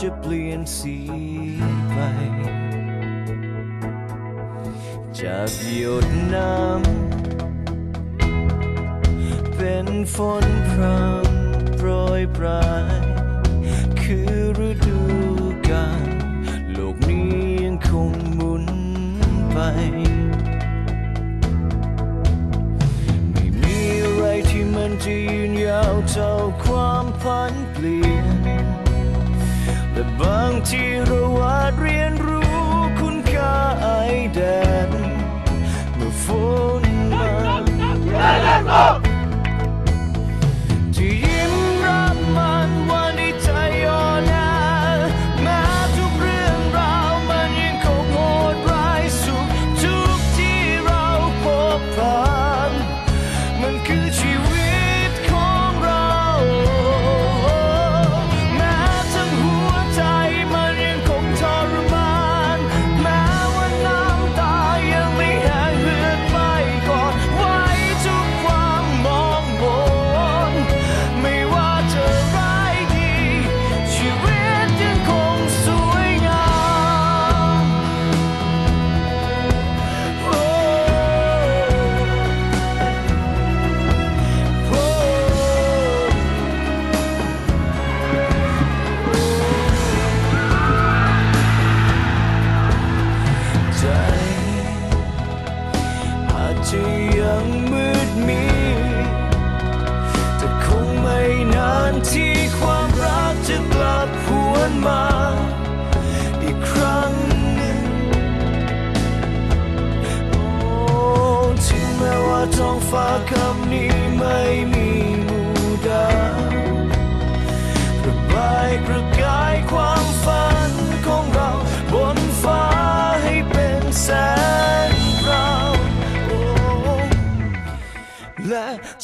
จะเปลี่ยนสีไป จากหยดน้ำเป็นฝนพรำโปรยปลาย คือฤดูกาลโลกนี้ยังคงหมุนไป ไม่มีอะไรที่มันจะยืนยาวเท่าความผันเปลี่ยน บางทีเราวาดเรียนรู้คุณค่าไอแดดเมื่อฝนมา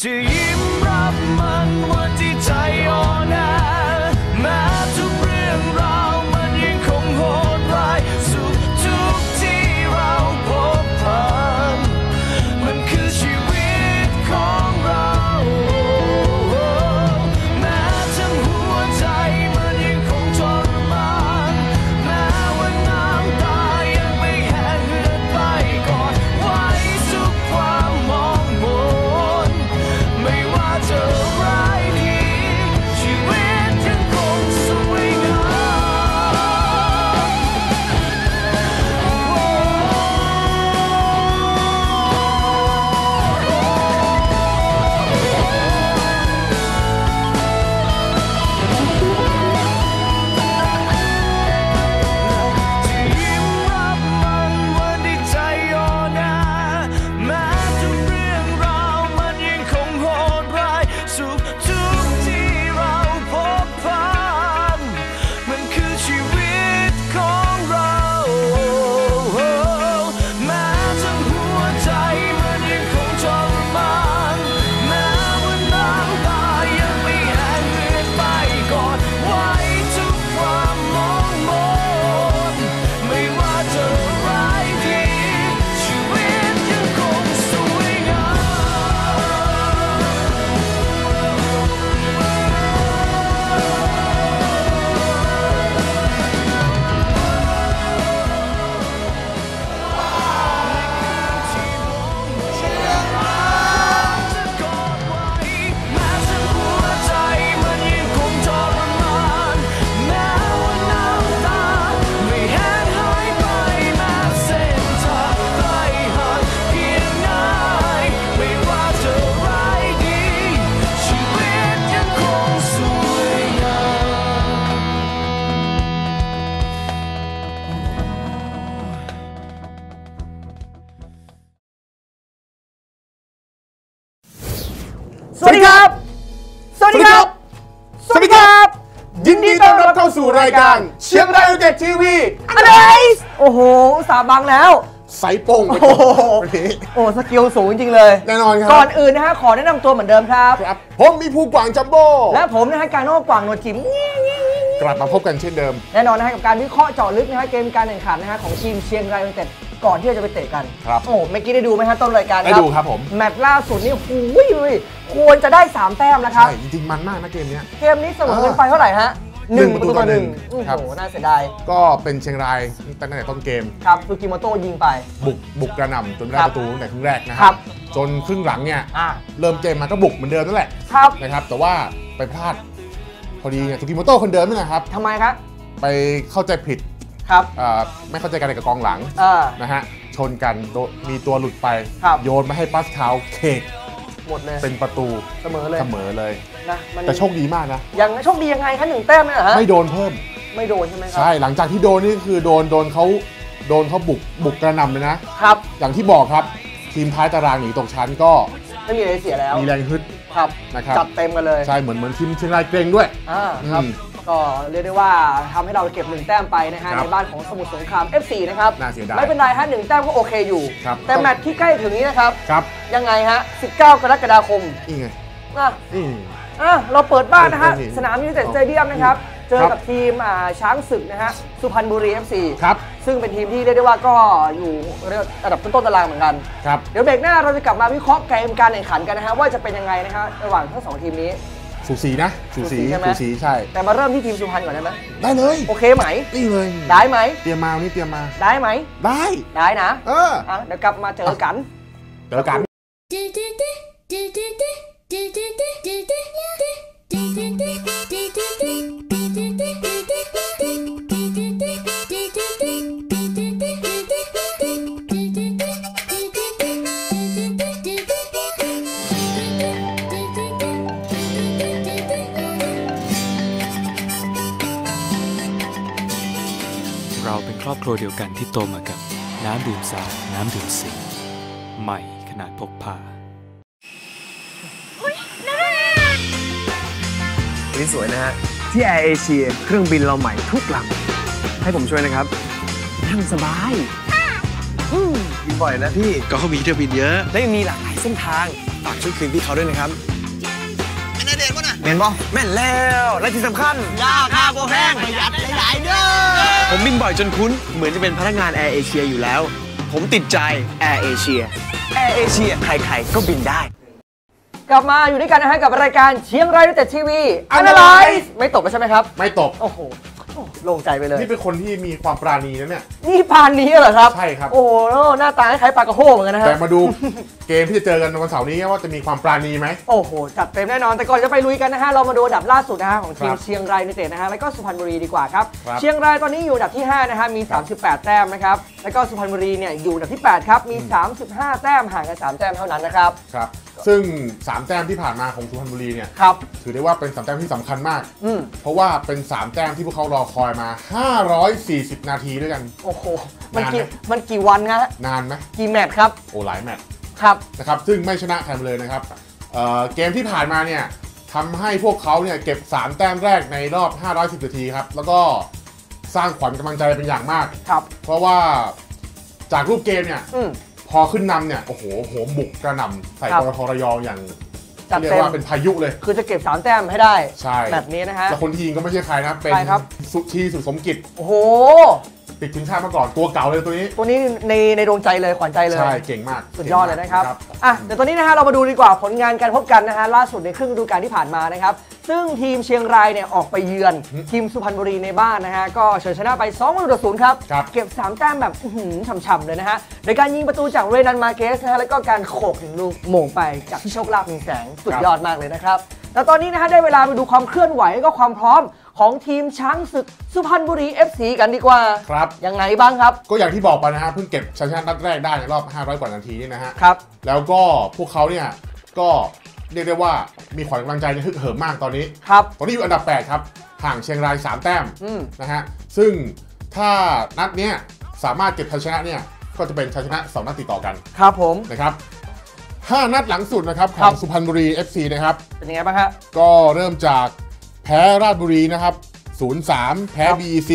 to you. ายการเชียงรายยูเต็ดทีวีอะไรโอ้โหสาบังแล้วไซโป้งโอ้โหโอ้สกิลสูงจริงเลย แน่นอนครับ ก่อนอื่นนะฮะ ขอแนะนำตัวเหมือนเดิมครับ ครับ ผมมีภูกวางจัมโบ้และผมนะฮะ การโน่กวางโนจิมกลับมาพบกันเช่นเดิม แน่นอนนะฮะ กับการวิเคราะห์เจาะลึกนะฮะ เกมการแข่งขันนะฮะ ของทีมเชียงรายยูนเต็ดก่อนที่จะไปเตะกัน ครับ โอ้เมื่อกี้ได้ดูไหมฮะต้นรายการได้ดูครับผม แมตช์ล่าสุดนี่หูยควรจะได้ 3 แต้มนะครับ ใช่ จริงมันมากนะเกมนี้ เกมนี้เสมอกันไปเท่าไหร่ฮะ หนึ่งประตูต่อหนึ่งโอ้ครับ โหน่าเสียดายก็เป็นเชียงรายตั้งแต่ต้นเกม ครับซูกิโมโตะยิงไป บุกบุกกระหน่ำจนได้ครับประตูตั้งแต่ครึ่งแรกนะคครัรับ บ จนครึ่งหลังเนี่ยอ่าเริ่มเกมมาก็บุกเหมือนเดิมนั่นแหละครับนะครับ แต่ว่าไปพลาด พอดีเนี่ยทูกิโมโต้คนเดิมนี่นะครับ ทำไมครับไปเข้าใจผิดครับอ่าไม่เข้าใจกันกับกองหลังเออ นะฮะชนกันโดนมีตัวหลุดไป ครับ โยนมาให้ปัสเท้าเคก หมดเลย เป็นประตูเสมอเลย เสมอเลย นะมันแต่โชคดีมากนะ ยังโชคดียังไงคะหนึ่งแต้มเนี่ยเหรอฮะไม่โดนเพิ่ม ไม่โดนใช่ไหมครัใช่หลังจากที่โดนนี่คือโดนโดนเขาโดนเขาบุกบุกกระหน่ำเลยนะ ครับ อย่างที่บอกครับ ทีมท้ายตารางหนีตกชั้นก็ไม่มีอะไรเสียแล้วมีแรงฮึดครับ นะครับ จัดเต็มกันเลย ใช่เหมือนเหมือนทีมเชียงรายเกรงด้วยอ่าครับ อืม ก็เรียกได้ว่าทำให้เราเก็บหนึ่งแต้มไปนะฮะครับในบ้านของสมุทรสงคราม FC นะครับน่าเสียดายไม่เป็นไรฮะหนึ่งแต้มก็โอเคอยู่ ครับ แต่แมตช์ที่ใกล้ถึงนี้นะครับ ครับยังไงฮะ 19 กรกฎาคมนี่ไงอะนี่ อะเราเปิดบ้านนะฮะเออสนามยูไนเต็ดสเตเดียมนะครับ เจอครับกับทีมอ่าช้างศึกนะฮะสุพรรณบุรี FC ครับซึ่งเป็นทีมที่เรียกได้ว่าก็อยู่ระดับต้นๆตารางเหมือนกัน ครับ เดี๋ยวเบรกหน้าเราจะกลับมาวิเคราะห์เกมการแข่งขันกันนะฮะว่าจะเป็นยังไงนะฮะระหว่างทั้งสองทีมนี้ สูสีนะสูสีสูสีใช่ไหม สูสีใช่ แต่มาเริ่มที่ทีมสุพรรณก่อนได้ไหมได้เลยโอเคไหม นี่เลยได้ไหม เตรียมมาวันนี้เตรียมมา ได้ไหม ได้ ได้นะเอออะเดี๋ยวกลับมาเจอกัน เดี๋ยวกันเรา กันที่โตมากับน้ำดื่มสาน้ำดื่มสิงใหม่ขนาดพกพานี่สวยนะฮะ ที่แอร์เอเชียเครื่องบินเราใหม่ทุกลำให้ผมช่วยนะครับ นั่งสบายอืมบินบ่อยนะพี่ ก็เขามีเที่ยวบินเยอะ และยังมีหลากหลายเส้นทาง ฝากช่วยคืนพี่เขาด้วยนะครับเป็นนาเดชป่ะนะ แม่นบ่แม่นแล้ว และที่สำคัญยาค่าโบแพงประหยัดหลายๆเด้อผมบินบ่อยจนคุ้น เหมือนจะเป็นพนักงานแอร์เอเชียอยู่แล้ว ผมติดใจแอร์เอเชียแอร์เอเชียใครๆ ก็บินได้ กลับมาอยู่ด้วยกันนะฮะกับรายการเชียงรายยูไนเต็ดทีวี Analyze ไม่ตกไปใช่ไหมครับ ไม่ตก โอ้โห โอ้โล่งใจไปเลย นี่เป็นคนที่มีความปราณีนะเนี่ย นี่พานนี้เหรอครับ ใช่ครับ โอ้โหหน้าตาคล้ายๆปลากระโฮเหมือนกันนะฮะแต่มาดูเกมที่จะเจอกันวันเสาร์นี้ว่าจะมีความปราณีไหม โอ้โห จัดเต็มแน่นอน แต่ก่อนจะไปลุยกันนะฮะ เรามาดูอันดับล่าสุดนะฮะของทีมครับเชียงรายยูไนเต็ดนะฮะ แล้วก็สุพรรณบุรีดีกว่าครับครับ เชียงรายตอนนี้อยู่อันดับที่ 5 นะฮะ มี 38 แต้มนะครับ แล้วก็สุพรรณบุรีเนี่ยอยู่อันดับที่ 8 ครับ มี 35 แต้มห่างกัน 3 แต้มเท่านั้นนะครับครับซึ่ง 3 แต้มที่ผ่านมาของสุพรรณบุรีเนี่ยครับถือได้ว่าเป็นสามแต้มที่สำคัญมากอืมเพราะว่าเป็น3แต้มที่พวกเขารอคอยมา 540 นาทีด้วยกัน โอ้โห มันกี่นานไหมมันกี่วันฮะนานไหมกี่แมตช์ครับ โอ้หลายแมตช์ครับ นะครับ ซึ่งไม่ชนะใครมาเลยนะครับเอ่อเกมที่ผ่านมาเนี่ยทำให้พวกเขาเนี่ยเก็บ 3 แต้มแรกในรอบ 510 นาทีครับ แล้วก็สร้างขวัญกำลังใจเป็นอย่างมาก ครับ เพราะว่าจากรูปเกมเนี่ย อืม พอขึ้นนำเนี่ย โอ้โหโหมบุกกระหน่ำใส่ครับปตทระยองอย่าง จัดเรียเต็กม ว่าเป็นพายุเลย คือจะเก็บ 3 แต้มให้ได้ ใช่ แบบนี้นะฮะ แล้วคนที่ยิงก็ไม่ใช่ใครนะ เป็นใครครับ สุชีสุสมกิจ โอ้โห ติดทีมชาติมาก่อนตัวเก่าเลยตัวนี้ ตัวนี้ในในดวงใจเลยขวัญใจเลย ใช่ เก่งมากสุดยอดเลยนะครับก่งมากอะเดี๋ยวตอนนี้นะฮะเรามาดูดีกว่าผลงานการพบกันนะฮะล่าสุดในครึ่งฤดูกาลที่ผ่านมานะครับ ซึ่งทีมเชียงรายเนี่ยออกไปเยือน ทีมสุพรรณบุรีในบ้านนะฮะก็เฉยชนะไป2ประตูต่อศูนย์ครับครับเก็บ 3 แต้มแบบอื้อหือฉ่ำๆเลยนะฮะโดยการยิงประตูจากเรนันมาเกสนะฮะแล้วก็การโขกถึงลูกโหม่งไปจากพี่โชคลาภมีแสงสุดยอดมากเลยนะครับแล้วตอนนี้นะฮะได้เวลาไปดูความเคลื่อนไหวแล้วก็ความพร้อม ของทีมช้างศึกสุพรรณบุรี FC กันดีกว่า ครับ ยังไงบ้างครับ ก็อย่างที่บอกไปนะฮะเพิ่งเก็บชัยชนะนัดแรกได้ในรอบ 500 กว่านาทีนี่นะฮะ ครับ แล้วก็พวกเขาเนี่ยก็เรียกได้ว่ามีขวัญกำลังใจในฮึกเหิมมากตอนนี้ ครับ ตอนนี้อยู่อันดับ 8 ครับห่างเชียงราย 3 แต้มอืมนะฮะ ซึ่งถ้านัดเนี้ยสามารถเก็บชัยชนะเนี่ยก็จะเป็นชัยชนะ2นัดติดต่อกันครับผม นะครับห้านัดหลังสุดนะครับขครัองบ สุพรรณบุรี FC นะครับ เป็นยังไงบ้างฮะ ก็เริ่มจากแพ้ราชบุรีนะครับ 0-3 แพ้ BEC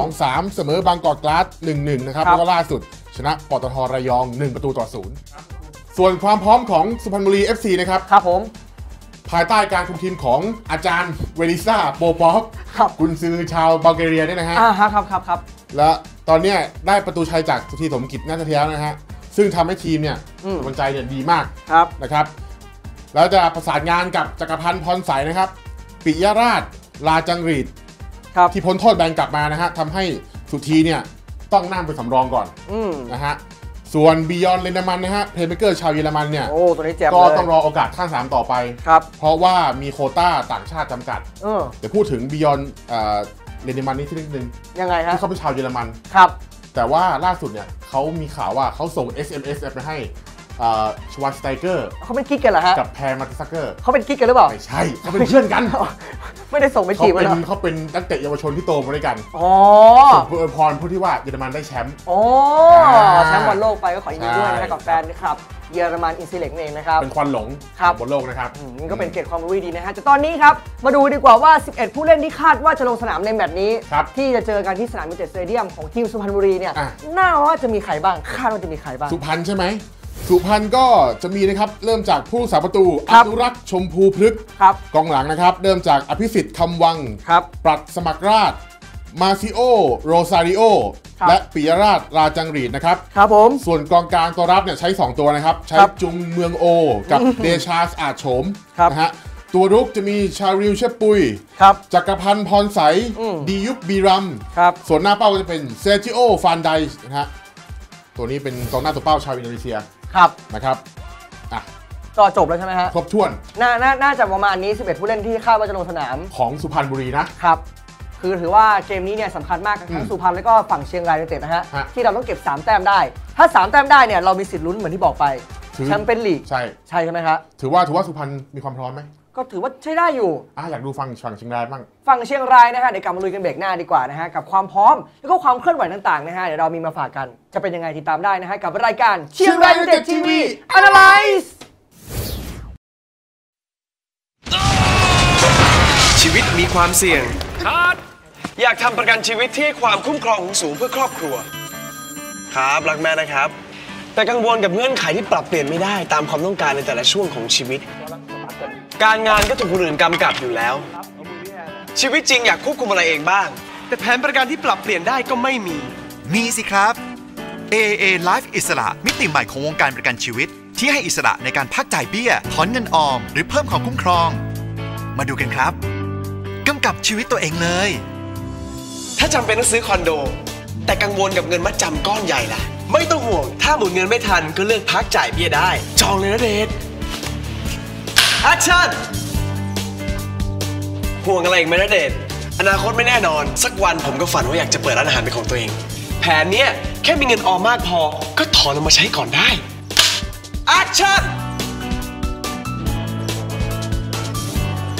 2-3 เสมอบางกอกกลาส 1-1 นะครับ ครับ แล้วก็ล่าสุดชนะปตทระยอง 1 ประตูต่อ 0 ส่วนความพร้อมของสุพรรณบุรี FC นะครับ ครับผม ภายใต้การคุมทีมของอาจารย์เวลิซ่าโปป๊อปครับ กุนซือชาวบัลแกเรียเนี่ยนะฮะ อ่าฮะครับครับครับ และตอนเนี้ยได้ประตูชัยจากสุธีสมกิจนาฏเทียแล้วนะฮะ ซึ่งทำให้ทีมเนี่ยอืม กำลังใจเนี่ยดีมากครับ นะครับ แล้วจะประสานงานกับจักรพันธ์พรใสนะครับ ปิยราชลาจังหรีดครับที่พ้นโทษแบนกลับมานะฮะทำให้สุธีเนี่ยต้องนั่งเป็นสำรองก่อนอืมนะฮะส่วนบิยอนเลนมันนะฮะเพลย์เมเกอร์ชาวเยอรมันเนี่ยโอ้ตัวนี้แจ่มก็เลยต้องรอโอกาสขั้นสามต่อไปครับเพราะว่ามีโควต้าต่างชาติจำกัดเออเดี๋ยวพูดถึงบิยอนเลนมันนี่ที่นิดนึงยังไงฮะที่เขาเป็นชาวเยอรมันครับ แต่ว่าล่าสุดเนี่ยเขามีข่าวว่าเขาส่ง SMS ไปให้ ชวานสไตเกอร์เขาเป็นกิ๊กกันเหรอฮะกับแพรมาติซักเกอร์เขาเป็นกิ๊กกันหรือเปล่าไม่ใช่เขาเป็นเพื่อนกัน ไม่ได้ส่งไปเขาจีบเป็กันนเหรอเขาเป็นนักเตะเยาวชนที่โตมาด้วยกันอ๋อส่งเพื่ออวยพรผู้ที่ว่าเยอรมันได้แชมป์โอ้อ่าแชมป์บอลโลกไปก็ขอยินดีด้วยนะใช่ฮะกับแฟนครับเยอรมันอินซิเล็กเองนะครับ เป็นควันหลงครับบนโลกนะครับอืมนี่ก็เป็นเกร็ดความรู้ดีนะฮะแต่ตอนนี้ครับมาดูดีกว่าว่า 11 ผู้เล่นที่คาดว่าจะลงสนามในแมตช์นี้ครับที่จะเจอกันที่สนามมิเตสเตเดียมของทีมสุพรรณบุรีเนี่ยอะน่าว่าจะมีใครบ้างคาดว่าจะมีใครบ้างสุพรรณใช่ไหม สุพรรณก็จะมีนะครับเริ่มจากผู้รักษาประตูคอรับ นุรักษ์ชมพูพฤกษ์ครับกองหลังนะครับ เริ่มจากอภิสิทธิ์คำวัง ครับ ปรัดสมัครราชมาซิโอโรซาริโอครับ และปิยราชราจังหรีดนะครับ ครับผม ส่วนกองกลางตัวรับเนี่ยใช้ 2 ตัวนะครับ ใช้ครับจุงเมืองโอ กับเดชาสอาจโฉมครับ นะฮะตัวรุกจะมีชาริวเชปปุย ครับ จักรพันธ์พรใสอืม ดียุคบีรัม ครับ ส่วนหน้าเป้าก็จะเป็นเซจิโอฟานไดนะฮะตัวนี้เป็นกองหน้าตัวเป้าชาวอินโดนีเซีย ครับนะครับอะก็จบแล้วใช่ไหมฮะครบถ้วนน่าน่าน่าจะประมาณนี้ 11 ผู้เล่นที่คาดว่าจะลงสนามของสุพรรณบุรีนะ ครับ คือถือว่าเกมนี้เนี่ยสำคัญมากกับทั้งอืมสุพรรณแล้วก็ฝั่งเชียงรายยูไนเต็ดนะฮะฮะ ที่เราต้องเก็บ 3 แต้มได้ ถ้า 3 แต้มได้เนี่ยเรามีสิทธิ์ลุ้นเหมือนที่บอกไปถือแชมเปี้ยนลีกใช่ ใช่ใช่ไหมครับ ถือว่าถือว่าสุพรรณมีความพร้อมไหม ก็ถือว่าใช้ได้อยู่ อะอยากดูฟังฝั่งเชียงรายบ้างฝั่งเชียงรายนะฮะเดี๋ยวกลับมาลุยกันเบรกหน้าดีกว่านะฮะกับความพร้อมแล้วก็ความเคลื่อนไหวต่างๆนะฮะเดี๋ยวเรามีมาฝากกันจะเป็นยังไงติดตามได้นะฮะกับรายการเชียงรายยูไนเต็ดทีวี Analyze ชีวิตมีความเสี่ยง อยากทำประกันชีวิตที่ให้ความคุ้มครองสูงเพื่อครอบครัว ครับรักแม่นะครับ แต่กังวลกับเงื่อนไขที่ปรับเปลี่ยนไม่ได้ตามความต้องการในแต่ละช่วงของชีวิต การงานก็ถูกคนอื่นกำกับอยู่แล้ว ชีวิตจริงอยากควบคุมอะไรเองบ้าง แต่แผนประกันที่ปรับเปลี่ยนได้ก็ไม่มี มีสิครับ AAA Life อิสระ มิติใหม่ของวงการประกันชีวิต ที่ให้อิสระในการพักจ่ายเบี้ย ถอนเงินออม หรือเพิ่มความคุ้มครอง มาดูกันครับกำกับชีวิตตัวเองเลย ถ้าจำเป็นต้องซื้อคอนโด แต่กังวลกับเงินมัดจำก้อนใหญ่ล่ะ ไม่ต้องห่วง ถ้าหมุนเงินไม่ทันก็เลือกพักจ่ายเบี้ยได้ จองเลยนะเดช แอคชั่นห่วงอะไรอีกไหมนะเดชอนาคตไม่แน่นอน สักวันผมก็ฝันว่าอยากจะเปิดร้านอาหารเป็นของตัวเอง แผนเนี้ยแค่มีเงินออมมากพอ ก็ถอนออกมาใช้ก่อนได้แอคชั่น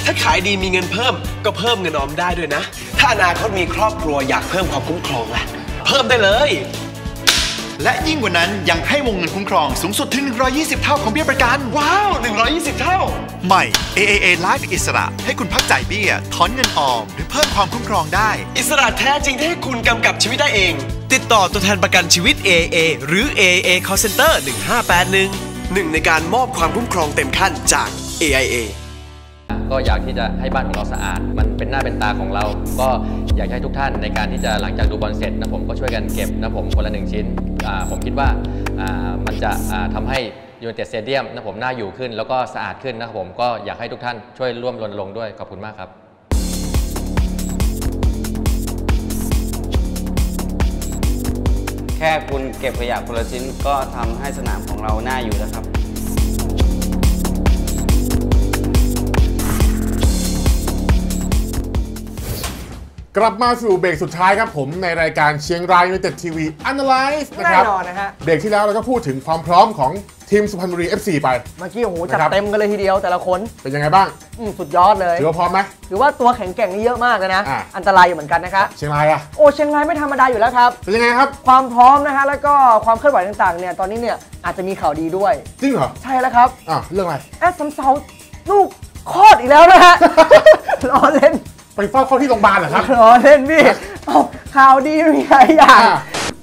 ถ้าขายดีมีเงินเพิ่ม ก็เพิ่มเงินออมได้ด้วยนะ ถ้าอนาคตมีครอบครัวอยากเพิ่มความคุ้มครองล่ะ เพิ่มได้เลย และยิ่งกว่านั้นยังให้วงเงินคุ้มครองสูงสุดถึง 120 เท่าของเบี้ยประกัน ว้าว 120 เท่า ใหม่ AAA Life อิสระ ให้คุณพักจ่ายเบี้ย ถอนเงินออม หรือเพิ่มความคุ้มครองได้ อิสระแท้จริงที่ให้คุณกำกับชีวิตได้เอง ติดต่อตัวแทนประกันชีวิต AA หรือ AA Call Center 1581หนึ่งในการมอบความคุ้มครองเต็มขั้นจาก AIA ก็อยากที่จะให้บ้านของเราสะอาด มันเป็นหน้าเป็นตาของเรา ก็อยากให้ทุกท่านในการที่จะหลังจากดูบอลเสร็จนะผมก็ช่วยกันเก็บนะผมคนละหนึ่งชิ้น ผมคิดว่ามันจะอ่าทำให้ยู n นเต็ดสเตเดียมนะผมน่าอยู่ขึ้น แล้วก็สะอาดขึ้นนะครับผมก็อยากให้ทุกท่านช่วยร่วมรณรงค์ด้วยขอบคุณมากครับแค่คุณเก็บขยะคนละชิ้นก็ทำให้สนามของเราน่าอยู่แล้วครับ กลับมาสู่เบรกสุดท้ายครับผมในรายการเชียงรายยูไนเต็ดทีวี Analyze นะแน่ครับนอนนะฮะ เบรกที่แล้วเราก็พูดถึงความพร้อมของทีมสุพรรณบุรี FC ไป เมื่อกี้โอ้โหจัดนะครับ เต็มกันเลยทีเดียวแต่ละคนเป็นยังไงบ้างอืมสุดยอดเลย ถือว่าพร้อมไหม ถือว่าตัวแข็งแกร่งนี่เยอะมากเลยนะ อะ อันตรายอยู่เหมือนกันนะคะ เชียงรายอะโอ้เชียงรายไม่ธรรมดาอยู่แล้วครับ เป็นยังไงครับ ความพร้อมนะฮะแล้วก็ความเคลื่อนไหวต่างๆเนี่ยตอนนี้เนี่ยอาจจะมีข่าวดีด้วย จริงเหรอใช่แล้วครับอะเรื่องอะไร แอดซัมเซาลูกคลอดอีกแล้วนะฮะ ล้อเล่น ไปเฝ้าเข้าที่โรงพยาบาลเหรอครับ ล้อเล่นพี่เอาข่าวดีมีหลายอย่าง อะ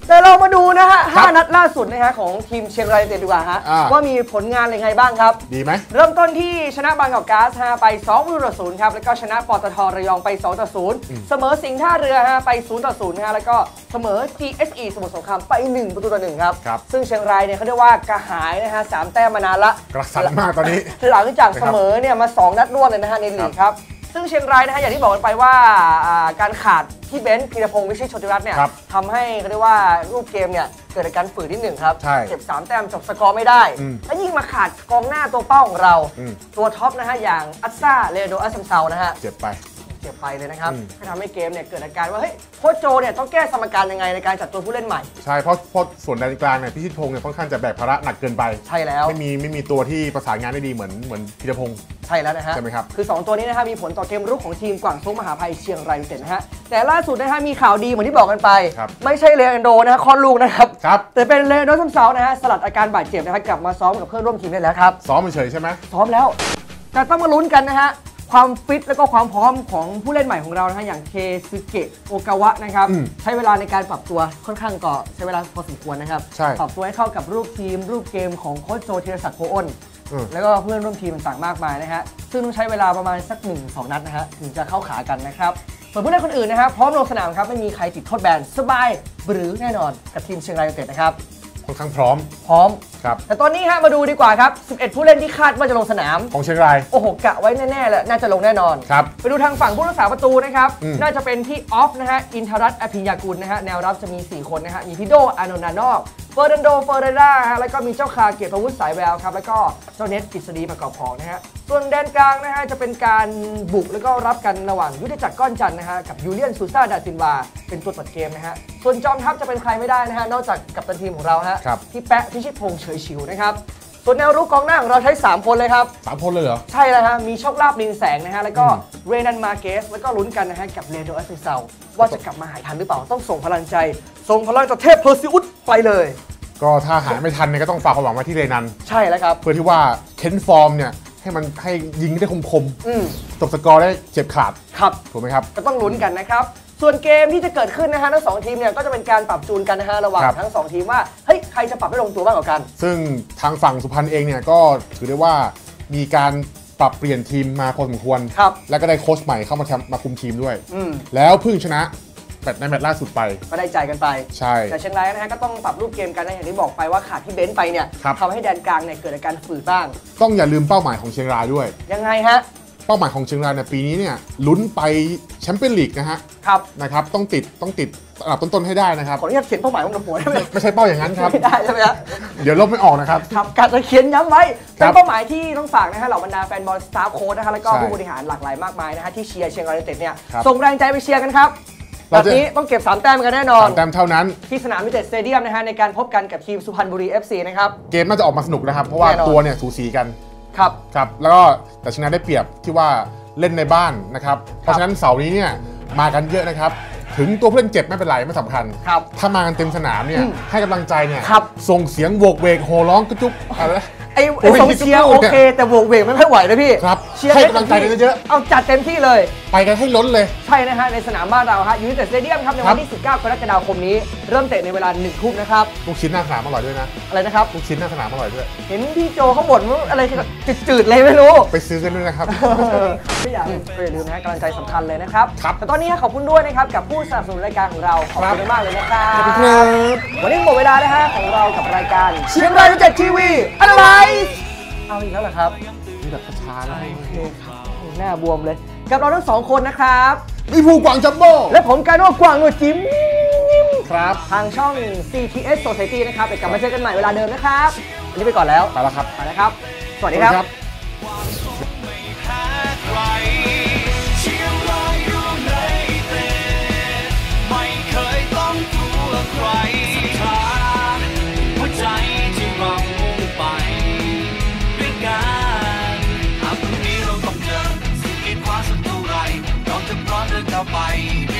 แแต่เรามาดูนะฮะครับห้านัดล่าสุดนะฮะของทีมเชียงรายยูไนเต็ดดีกว่าฮะ อ่า ว่ามีผลงานอะไรไงบ้างครับ ดีไหม เริ่มต้นที่ชนะบางกอกก๊าซฮะไป2ประตูต่อ0ครับ แล้วก็ชนะปตทระยองไป2ต่อ0เสมอสิงห์ท่าเรือฮะไป0ต่อ0ฮะแล้วก็เสมอ GSE สมุทรสงครามไป 1 ประตูต่อ1ครับ ครับ ซึ่งเชียงรายเนี่ยเขาเรียกว่ากระหายนะฮะสามแต้มมานานละ กระสันมากตอนนี้ หลังจากเสมอเนี่ยมา 2 นัดรวดเลยนะฮะในลีกครับ ซึ่งเชียงรายนะฮะอย่างที่บอกกันไปว่าอ่าการขาดที่เบนซ์พีรพงศ์วิชิตโชติรัตน์เนี่ยครับทำให้เขาเรียกว่ารูปเกมเนี่ยเกิดอาการฝืนนิดหนึ่งครับใช่เก็บ3แต้มจบสกอร์ไม่ได้อืมและยิ่งมาขาดกองหน้าตัวเป้าของเรา อืม ตัวท็อปนะฮะอย่างอัสซาเลโดอัสซัมเซานะฮะ เจ็บไป เจ็บไปเลยนะครับอืมก็ทำให้เกมเนี่ยเกิดอาการว่าเฮ้ยโค้ชโจเนี่ยต้องแก้สมการยังไงในการจัดตัวผู้เล่นใหม่ ใช่เพราะเพราะส่วนแดนกลางเนี่ยพี่ชิดพงศ์เนี่ยค่อนข้างจะแบกภาระหนักเกินไป ใช่แล้ว ไม่มีไม่มีตัวที่ประสานงานได้ดีเหมือนเหมือนพีรพงศ์ใช่แล้วนะฮะใช่ไหมครับคือ 2 ตัวนี้นะฮะมีผลต่อเกมรุกของทีมกวางซุงมหาภัยเชียงรายยูไนเต็ดนะฮะแต่ล่าสุดนะฮะมีข่าวดีเหมือนที่บอกกันไปครับไม่ใช่เลอันโดนะฮะคลอดลูกนะครับครับแต่เป็นเลอันโดซัมเซานะฮะสลัดอาการบาดเจ็บนะฮะกลับมาซ้อมกับเพื่อนร่วมทีมได้แล้วครับซ้อมเฉยๆใช่ไหมซ้อมแล้วแต่ต้องมาลุ้นกันนะฮะ ความฟิตแล้วก็ความพร้อมของผู้เล่นใหม่ของเรานะฮะอย่างเคซึเกะโอกาวะนะครับอืมใช้เวลาในการปรับตัวค่อนข้างก็ใช้เวลาพอสมควรนะครับใช่ ปรับตัวให้เข้ากับรูปทีม รูปเกมของโค้ชโจธีรศักดิ์โพอ้นอืม แล้วก็เพื่อนร่วมทีมต่างๆมากมายนะฮะซึ่งต้องใช้เวลาประมาณสัก1-2นัดนะฮะถึงจะเข้าขากันนะครับส่วนผู้เล่นคนอื่นนะครับพร้อมลงสนามครับไม่มีใครติดโทษแบนสบายหรือแน่นอนกับทีมเชียงรายยูไนเต็ดนะครับค่อนข้างพร้อม พร้อม ครับ แต่ตอนนี้ฮะมาดูดีกว่าครับ 11 ผู้เล่นที่คาดว่าจะลงสนาม ของเชียงราย โอ้โหกะไว้แน่ๆเลยน่าจะลงแน่นอน ครับ ไปดูทางฝั่งผู้รักษาประตูนะครับ อืม น่าจะเป็นที่ออฟนะฮะ อินทรัตน์อภิญญากุลนะฮะ แนวรับจะมี 4 คนนะฮะ มีพี่โดอานนท์นานอกเฟอร์นันโดเฟอร์เรราฮะแล้วก็มีเจ้าคาเกียรติประวุฒิสายแววครับแล้วก็เจ้าเน็ตกฤษฎีประกอบของนะฮะส่วนแดนกลางนะฮะจะเป็นการบุกแล้วก็รับกันระหว่างยุทธจักรก้อนจันทร์นะฮะกับยูเลียนซูซ่าดาซินวาเป็นตัวตัดเกมนะฮะส่วนจอมทัพจะเป็นใครไม่ได้นะฮะนอกจากกัปตันทีมของเราฮะครับพี่แปะพิชิตพงษ์เฉยชิวนะครับส่วนแนวรุกกองหน้าของเราใช้ 3 คนเลยครับ สามคนเลยเหรอ ใช่แล้วฮะมีโชคลาภลินแสงนะฮะ แล้วก็อืมเรนันมาเกส แล้วก็ลุ้นกันนะฮะ กับเลโดอัสซิเซาว่าจะกลับมาหายทันหรือเปล่า ต้องส่งพลังใจ ส่งพลังจากเทพเพอร์ซิอุสไปเลย ก็ถ้าหาไม่ทันเนี่ยก็ต้องฝากความหวังไว้ที่เรนัน ใช่แล้วครับ เพื่อที่ว่าเค้นฟอร์มเนี่ยให้มันให้ยิงได้คมอืมๆจบสกอร์ได้เจ็บขาดครับถูกไหมครับ ก็ต้องลุ้นกันนะครับ ส่วนเกมที่จะเกิดขึ้นนะฮะทั้งสองทีมเนี่ยก็จะเป็นการปรับจูนกันนะฮะระหว่างครับ ทั้งสองทีมว่าเฮ้ยใครจะปรับให้ลงตัวมากกว่ากัน ซึ่งทางฝั่งสุพรรณเองเนี่ยก็ถือได้ว่ามีการปรับเปลี่ยนทีมมาพอสมควร ครับ แล้วก็ได้โค้ชใหม่เข้ามาทำมาคุมทีมด้วย อืม แล้วเพิ่งชนะ แมตช์ในแมตช์ล่าสุดไป ก็ได้ใจกันไป ใช่ แต่เชียงรายนะฮะก็ต้องปรับรูปเกมกันนะอย่างที่บอกไปว่าขาดที่เบนซ์ไปเนี่ยครับ ทำให้แดนกลางเนี่ยเกิดอาการฝืดบ้าง ต้องอย่าลืมเป้าหมายของเชียงรายด้วย ยังไงฮะ เป้าหมายของเชียงรายในปีนี้เนี่ยลุ้นไปแชมเปี้ยนลีกนะฮะครับ นะครับต้องติดต้องติดอันดับต้นๆให้ได้นะครับ ขออนุญาตเขียนเป้าหมายของหัวได้ไหมไม่ใช่เป้าอย่างนั้นครับ ไม่ได้ใช่ไหมฮะ เดี๋ยวลบไม่ออกนะครับ ครับการจะเขียนย้ำไว้ครัเป็นบเป้าหมายที่ต้องฝากนะฮะเหล่าบรรดาแฟนบอลสตาฟโค้ชนะฮะแล้วก็ใช่ผู้บริหารหลากหลายมากมายนะฮะที่เชียร์เชียงรายยูไนเต็ดเนี่ยครับ ส่งแรงใจไปเชียร์กันครับ แบเราบจะนี้ต้องเก็บ 3 แต้มกันแน่นอน สามแต้มเท่านั้น ที่สนามมิเต็ดสเตเดียมนะฮะในการพบกันกับทีมสุพรรณบุรี FC นะครับ เกมน่าจะออกมาสนุกนะครับ เพราะว่าแน่นอน ตัวเนี่ยสูสีกัน ครับ ครับ แล้วก็แต่ชนะได้เปรียบที่ว่าเล่นในบ้านนะครับ เพราะฉะนั้นเสาร์นี้เนี่ยมากันเยอะนะครับ ถึงตัวผู้เล่นเจ็บไม่เป็นไรไม่สำคัญ ครับถ้ามากันเต็มสนามเนี่ยอืมให้กำลังใจเนี่ยครับ ส่งเสียงโวกเวกโห่ร้องกระจุกอะไรนะ ไอ้โอ้ไอ้ยส่งเชียร์นี่โอก็พูดเค แต่บวกเวกไม่ค่อยไหวนะพี่ครับเชียร์ให้กำลังใจกันเยอะเอาจัดเต็มที่เลย ไปกันให้ล้นเลย ใช่นะฮะในสนามบ้านเราฮะยูนิเต็ดสเตเดียมครับในครัวันบที่ 19 กรกฎาคมนี้เริ่มเตะในเวลา1ทุ่มนะครับลูกชิ้นหน้าสนามอร่อยด้วยนะอะไรนะครับลูกชิ้นหน้าสนามอร่อยด้วย เห็นพี่โจเขาบ่นว่าอะไรจืดๆเลยไม่รู้ ไปซื้อกันด้วยนะครับไม่อยากก็อย่าลืมนะฮะกำลังใจสำคัญเลยนะครับครับแต่ตอนนี้ขอบคุณด้วยนะครับกับผู้สนับสนุนรายการของเราขอบคุณมากเลยนะครับขอบคุณครับวันนี้หมดเวลาแล้วฮะของเรากับรายการเชียงรายยูเต็ดทีวีอะไรเอาอีกแล้วเหรอครับนี่แบบช้าๆนะโอเคครับหน้าบวมเลย กับเราทั้งสองคนนะครับ มีภูกวางจัมโบ้และผมการโน่กวางหนวดจิ้มครับ ทางช่อง CTS Society นะครับเดี๋ยวกลับมาเจอกันใหม่เวลาเดิมนะครับวันนี้ไปก่อนแล้วไปแล้วครับ ไปแล้วครับ สวัสสดีวัสคดีรับครับ almighty